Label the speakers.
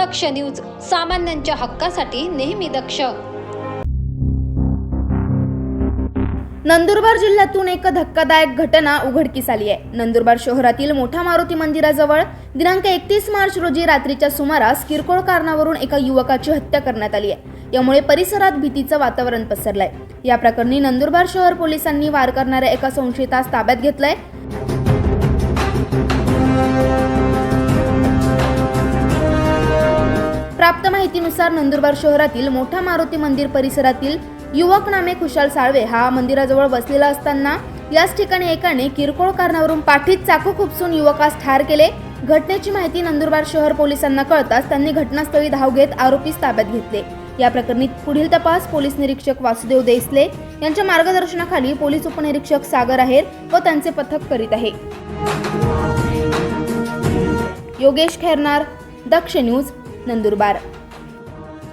Speaker 1: दक्ष news सामान्यांच्या हक्कासाठी नेहमी दक्ष.
Speaker 2: नंदुरबार जिल्ह्यातून एक धक्कादायक घटना उघडकीस आली आहे. नंदुरबार शहरातील मोठा मारुती मंदिराजवळ दिनांक एकतीस मार्च रोजी रात्रीच्या सुमारास किरकोळ कारणावरून एका युवकाची हत्या करण्यात आली आहे. यामुळे परिसरात भीतीचं वातावरण पसरलंय. या प्रकरणी नंदुरबार शहर पोलिसांनी वार करणाऱ्या एका संशयितास ताब्यात घेतलंय. माहितीनुसार नंदुरबार शहरातील मोठा मारुती मंदिर परिसरातील युवक नामे खुशाल साळवे हा मंदिराजवळ बसलेला असताना याच ठिकाणी एकाने किरकोळ कारणावरून पाठीत चाकू खुपसून युवकास ठार केले. घटनेची माहिती नंदुरबार शहर पोलिसांना कळताच त्यांनी घटनास्थळी धाव घेत आरोपीस ताब्यात घेतले. या प्रकरणी पुढील तपास पोलीस निरीक्षक वासुदेव देसले यांच्या मार्गदर्शनाखाली पोलीस उपनिरीक्षक सागर आहेर व त्यांचे पथक करीत आहे. योगेश खैरनार दक्ष न्यूज नंदुरबार.